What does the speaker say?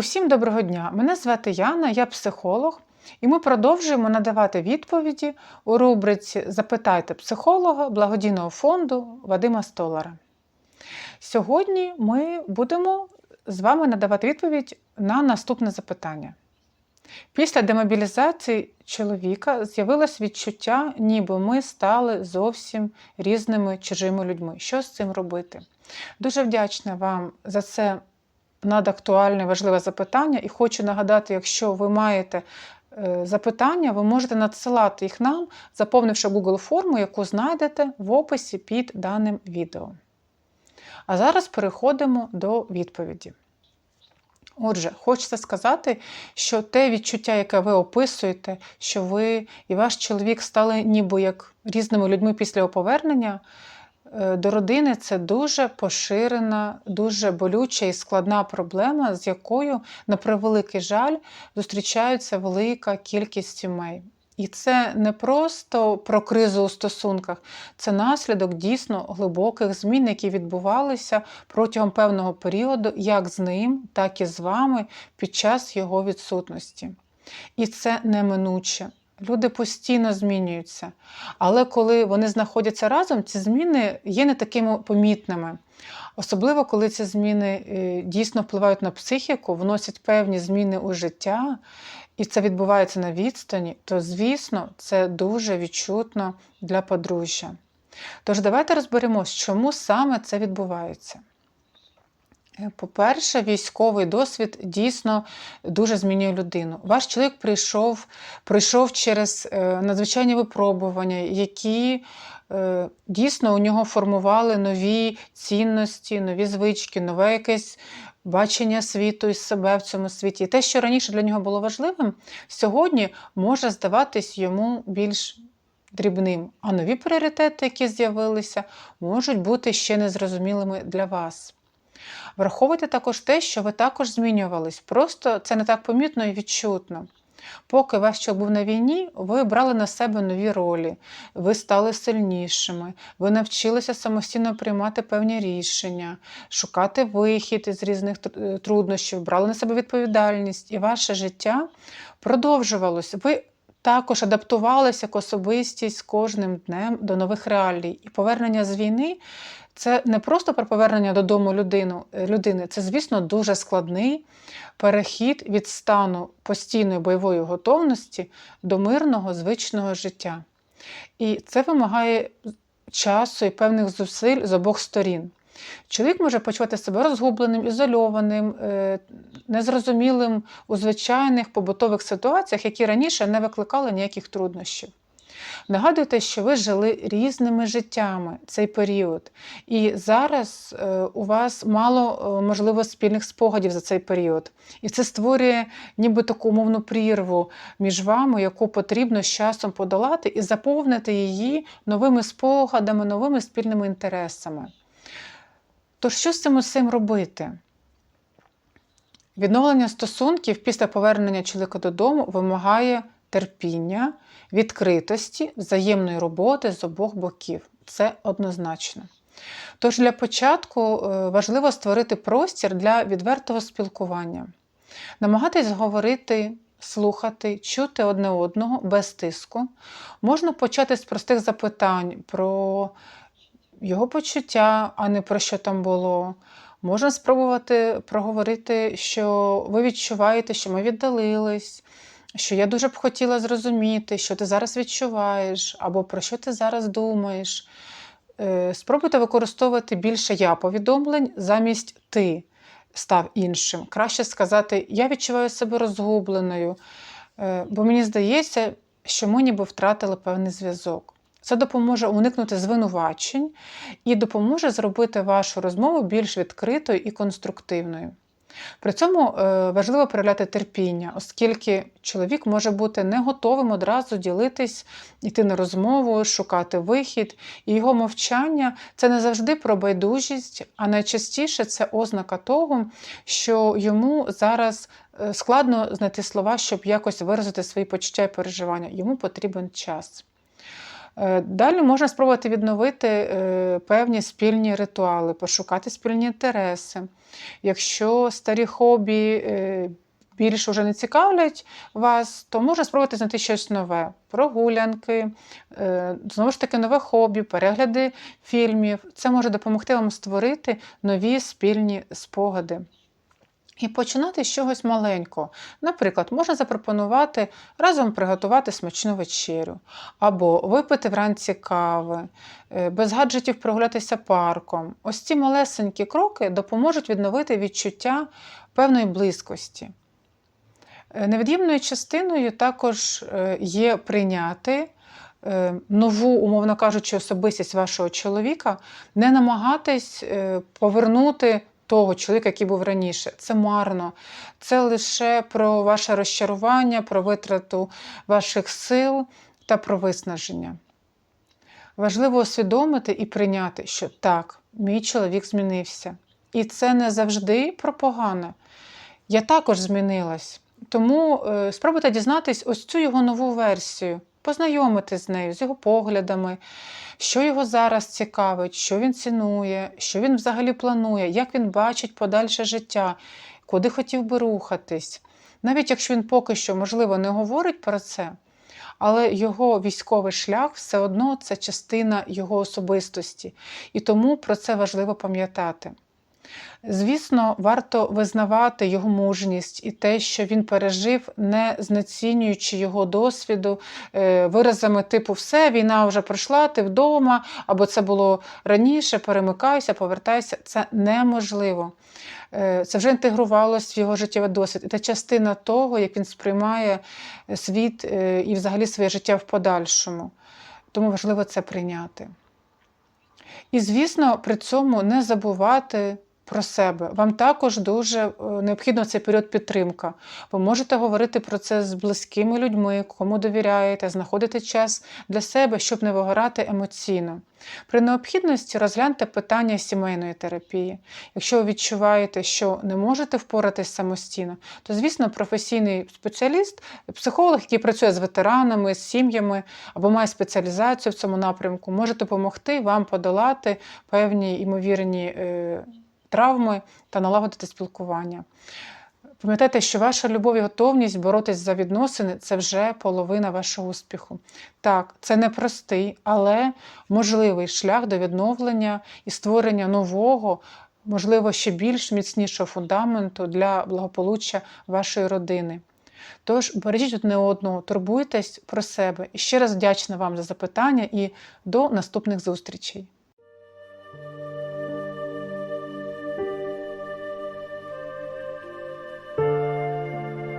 Усім доброго дня! Мене звати Яна, я психолог, і ми продовжуємо надавати відповіді у рубриці Запитайте психолога благодійного фонду Вадима Столара. Сьогодні ми будемо з вами надавати відповідь на наступне запитання. Після демобілізації чоловіка з'явилось відчуття, ніби ми стали зовсім різними чужими людьми. Що з цим робити? Дуже вдячна вам за це надактуальне важливе запитання, і хочу нагадати, якщо ви маєте е, запитання, ви можете надсилати їх нам, заповнивши Google форму, яку знайдете в описі під даним відео. А зараз переходимо до відповіді. Отже, хочеться сказати, що те відчуття, яке ви описуєте, що ви і ваш чоловік стали ніби як різними людьми після його повернення до родини, це дуже поширена, дуже болюча і складна проблема, з якою, на превеликий жаль, зустрічається велика кількість сімей. І це не просто про кризу у стосунках, це наслідок дійсно глибоких змін, які відбувалися протягом певного періоду, як з ним, так і з вами під час його відсутності. І це неминуче. Люди постійно змінюються. Але коли вони знаходяться разом, ці зміни є не такими помітними. Особливо, коли ці зміни е, дійсно впливають на психіку, вносять певні зміни у життя, і це відбувається на відстані, то, звісно, це дуже відчутно для подружжя. Тож, давайте розберемось, чому саме це відбувається. Е, По-перше, військовий досвід дійсно дуже змінює людину. Ваш чоловік прийшов, пройшов через е, надзвичайні випробування, які е, дійсно у нього формували нові цінності, нові звички, нове якесь бачення світу і себе в цьому світі. І те, що раніше для нього було важливим, сьогодні може здаватись йому більш дрібним. А нові пріоритети, які з'явилися, можуть бути ще незрозумілими для вас. Враховуйте також те, що ви також змінювались. Просто це не так помітно і відчутно. Поки ваш чоловік був на війні, ви брали на себе нові ролі, ви стали сильнішими, ви навчилися самостійно приймати певні рішення, шукати вихід із різних труднощів, брали на себе відповідальність, і ваше життя продовжувалось. Ви також адаптувалися як особистість кожним днем до нових реалій. І повернення з війни це не просто про повернення додому людину, людини, це, звісно, дуже складний перехід від стану постійної бойової готовності до мирного звичного життя. І це вимагає часу і певних зусиль з обох сторін. Чоловік може почувати себе розгубленим, ізольованим, е, незрозумілим у звичайних побутових ситуаціях, які раніше не викликали ніяких труднощів. Нагадуйте, що ви жили різними життями цей період, і зараз е, у вас мало е, можливо спільних спогадів за цей період. І це створює ніби таку умовну прірву між вами, яку потрібно з часом подолати і заповнити її новими спогадами, новими спільними інтересами. Тож, що з цим усім робити? Відновлення стосунків після повернення чоловіка додому вимагає терпіння, відкритості, взаємної роботи з обох боків. Це однозначно. Тож для початку е, важливо створити простір для відвертого спілкування, намагатись говорити, слухати, чути одне одного без тиску. Можна почати з простих запитань про його почуття, а не про що там було. Можна спробувати проговорити, що ви відчуваєте, що ми віддалились, що я дуже б хотіла зрозуміти, що ти зараз відчуваєш, або про що ти зараз думаєш. Е, Спробуйте використовувати більше я повідомлень замість ти став іншим. Краще сказати, я відчуваю себе розгубленою, е, бо мені здається, що ми ніби втратили певний зв'язок. Це допоможе уникнути звинувачень і допоможе зробити вашу розмову більш відкритою і конструктивною. При цьому е, важливо проявляти терпіння, оскільки чоловік може бути не готовим одразу ділитись, йти на розмову, шукати вихід, і його мовчання це не завжди про байдужість, а найчастіше це ознака того, що йому зараз е, складно знайти слова, щоб якось виразити свої почуття і переживання. Йому потрібен час. Е, Далі можна спробувати відновити е, певні спільні ритуали, пошукати спільні інтереси. Якщо старі хобі е, більше вже не цікавлять вас, то можна спробувати знайти щось нове: прогулянки, знову ж таки, нове хобі, перегляди фільмів. Це може допомогти вам створити нові спільні спогади. І починати з чогось маленького. Наприклад, можна запропонувати разом приготувати смачну вечерю, або випити вранці кави, е, без гаджетів прогулятися парком. Ось ці малесенькі кроки допоможуть відновити відчуття певної близькості. Е, Невід'ємною частиною також е, є прийняти нову, умовно кажучи, особистість вашого чоловіка, не намагатись повернути того чоловіка, який був раніше. Це марно. Це лише про ваше розчарування, про витрату ваших сил та про виснаження. Важливо усвідомити і прийняти, що так, мій чоловік змінився. І це не завжди про погане. Я також змінилась. Тому е, спробуйте дізнатись ось цю його нову версію, познайомитись з нею, з його поглядами, що його зараз цікавить, що він цінує, що він взагалі планує, як він бачить подальше життя, куди хотів би рухатись. Навіть якщо він поки що, можливо, не говорить про це, але його військовий шлях все одно це частина його особистості, і тому про це важливо пам'ятати. Звісно, варто визнавати його мужність і те, що він пережив, не знецінюючи його досвіду е, виразами типу все, війна вже пройшла, ти вдома, або це було раніше, перемикайся, повертайся. Це неможливо. Е, Це вже інтегрувалось в його життєвий досвід. І це частина того, як він сприймає світ е, і взагалі своє життя в подальшому. Тому важливо це прийняти. І, звісно, при цьому не забувати про себе. Вам також дуже е, необхідно цей період підтримка. Ви можете говорити про це з близькими людьми, кому довіряєте, знаходити час для себе, щоб не вигорати емоційно. При необхідності розгляньте питання сімейної терапії. Якщо ви відчуваєте, що не можете впоратись самостійно, то, звісно, професійний спеціаліст, психолог, який працює з ветеранами, з сім'ями або має спеціалізацію в цьому напрямку, може допомогти вам подолати певні ймовірні. Травми та налагодити спілкування. Пам'ятайте, що ваша любов і готовність боротись за відносини це вже половина вашого успіху. Так, це непростий, але можливий шлях до відновлення і створення нового, можливо, ще більш міцнішого фундаменту для благополуччя вашої родини. Тож бережіть одне одного, турбуйтесь про себе і ще раз вдячна вам за запитання і до наступних зустрічей.